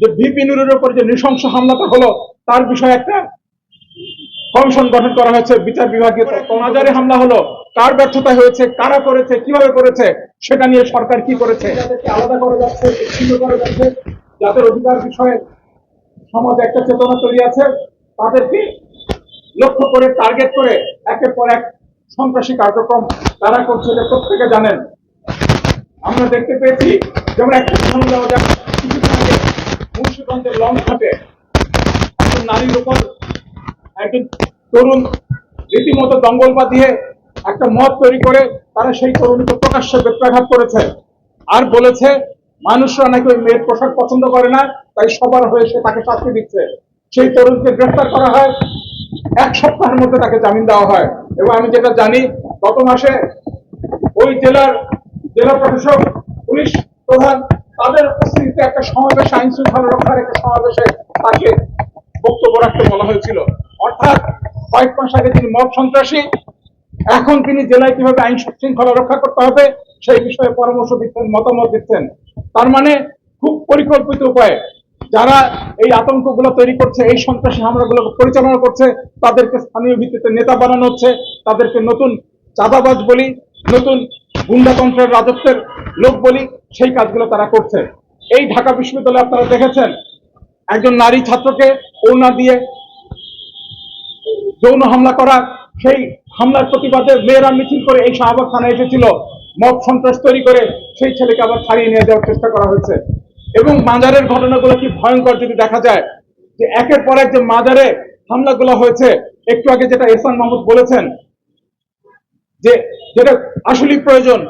যে ভিপি নুরের উপর যে নৃশংস হামলাটা হলো তার বিষয়ে একটা কমিশন গঠন করা হয়েছে, বিচার বিভাগীয় হামলা হলো, কার ব্যর্থতা হয়েছে, কারা করেছে, কীভাবে করেছে, সেটা নিয়ে সরকার কি করেছে? আলাদা করা যাচ্ছে, বিচ্ছিন্ন করা যাচ্ছে, যাদের অধিকার বিষয়ে সমাজে একটা চেতনা তৈরি আছে, তাদেরকে লক্ষ্য করে টার্গেট করে, একের পর এক সন্ত্রাসী কার্যক্রম তারা করছে প্রত্যেকে জানেন। আমরা দেখতে পেয়েছি, যেমন একটা দেওয়া লং একজন নারীর উপর, একজন তরুণ রীতিমতো বাঁধিয়ে একটা মত তৈরি করে তারা সেই তরুণীকে প্রকাশ্যে বেত্রাঘাত করেছে। আর বলেছে, মানুষরা নাকি ওই মেয়ের পোশাক পছন্দ করে না, তাই সবার হয়ে সে তাকে শাস্তি দিচ্ছে। সেই তরুণকে গ্রেফতার করা হয়, এক সপ্তাহের মধ্যে তাকে জামিন দেওয়া হয়। এবং আমি যেটা জানি, গত মাসে ওই জেলার জেলা প্রশাসক, পুলিশ প্রধান তাদের একটা সমাবেশে, আইন শৃঙ্খলা রক্ষার একটা সমাবেশে তাকে বক্তব্য রাখতে বলা হয়েছিল। অর্থাৎ কয়েক মাস আগে তিনি মব সন্ত্রাসী। এখন তিনি জেলায় কীভাবে আইন শৃঙ্খলা রক্ষা করতে হবে, সেই বিষয়ে পরামর্শ দিচ্ছেন, মতামত দিচ্ছেন। তার মানে খুব পরিকল্পিত উপায়ে যারা এই আতঙ্কগুলো তৈরি করছে, এই সন্ত্রাসী হামলাগুলো পরিচালনা করছে, তাদেরকে স্থানীয় ভিত্তিতে নেতা বানানো হচ্ছে, তাদেরকে নতুন চাঁদাবাজ বলি, নতুন গুন্ডাতন্ত্রের রাজত্বের লোক বলি, সেই কাজগুলো তারা করছে। এই ঢাকা বিশ্ববিদ্যালয়ে আপনারা দেখেছেন, একজন নারী ছাত্রকে ওড়না দিয়ে যৌন হামলা করা, সেই হামলার প্রতিবাদে মেয়েরা মিছিল করে এই শাহবাগ থানায় এসেছিল মব সন্ত্রাস তৈরি করে সেই ছেলেকে আবার ছাড়িয়ে নিয়ে যাওয়ার চেষ্টা করা হয়েছে। এবং মাজারের ঘটনাগুলো কি ভয়ঙ্কর যদি দেখা যায়, যে একের পর এক যে মাজারে হামলাগুলো হয়েছে, একটু আগে যেটা এসান মাহমুদ বলেছেন, যে যেটা আসলেই প্রয়োজন